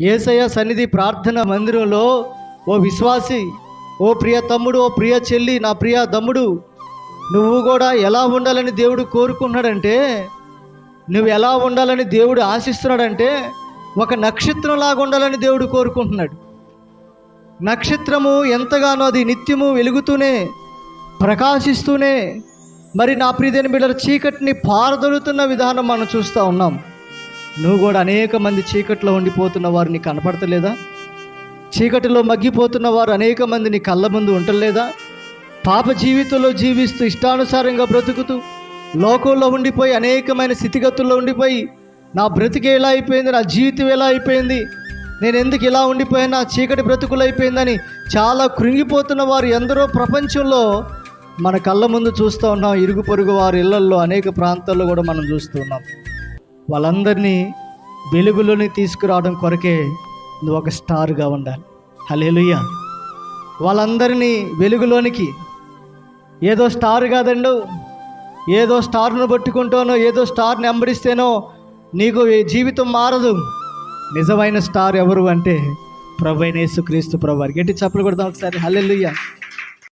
ఏసయ్య సన్నిధి ప్రార్థన మందిరంలో ఓ విశ్వాసి ఓ ప్రియ తమ్ముడు ఓ ప్రియ చెల్లి నా ప్రియ తమ్ముడు నువ్వు కూడా ఎలా ఉండాలని దేవుడు కోరుకుంటున్నాడంటే నువ్వు ఎలా ఉండాలని దేవుడు ఆశిస్తున్నాడంటే ఒక నక్షత్రంలాగా ఉండాలని దేవుడు కోరుకుంటున్నాడు. నక్షత్రము ఎంతగానో అది నిత్యము వెలుగుతూనే ప్రకాశిస్తూనే మరి నా ప్రియదైన బిడ్డల చీకటిని పారదొలుతున్న విధానం మనం చూస్తూ ఉన్నాం. నువ్వు కూడా అనేక మంది చీకట్లో ఉండిపోతున్న వారు నీకు కనపడతలేదా? చీకటిలో మగ్గిపోతున్న వారు అనేక మంది నీ కళ్ళ ముందు ఉండలేదా పాప జీవితంలో జీవిస్తూ ఇష్టానుసారంగా బ్రతుకుతూ లోకంలో ఉండిపోయి అనేకమైన స్థితిగతుల్లో ఉండిపోయి నా బ్రతికి ఎలా అయిపోయింది? నా జీవితం ఎలా అయిపోయింది? నేను ఎందుకు ఇలా ఉండిపోయాను? నా చీకటి బ్రతుకులు అయిపోయిందని చాలా కృంగిపోతున్న వారు ఎందరో ప్రపంచంలో మన కళ్ళ ముందు చూస్తూ ఉన్నాం. ఇరుగు పొరుగు వారి ఇళ్ళల్లో అనేక ప్రాంతాల్లో కూడా మనం చూస్తూ ఉన్నాం. వాళ్ళందరినీ వెలుగులోని తీసుకురావడం కొరకే నువ్వు ఒక స్టార్గా ఉండాలి. హలేలుయ్య వాళ్ళందరినీ వెలుగులోనికి ఏదో స్టార్ కాదండు ఏదో స్టార్ను పట్టుకుంటానో ఏదో స్టార్ని అంబడిస్తేనో నీకు జీవితం మారదు. నిజమైన స్టార్ ఎవరు అంటే ప్రభు అయిన యేసుక్రీస్తు ప్రభు వారికి. గట్టి చప్పలు కొడదాం ఒకసారి. హల్లెలూయా.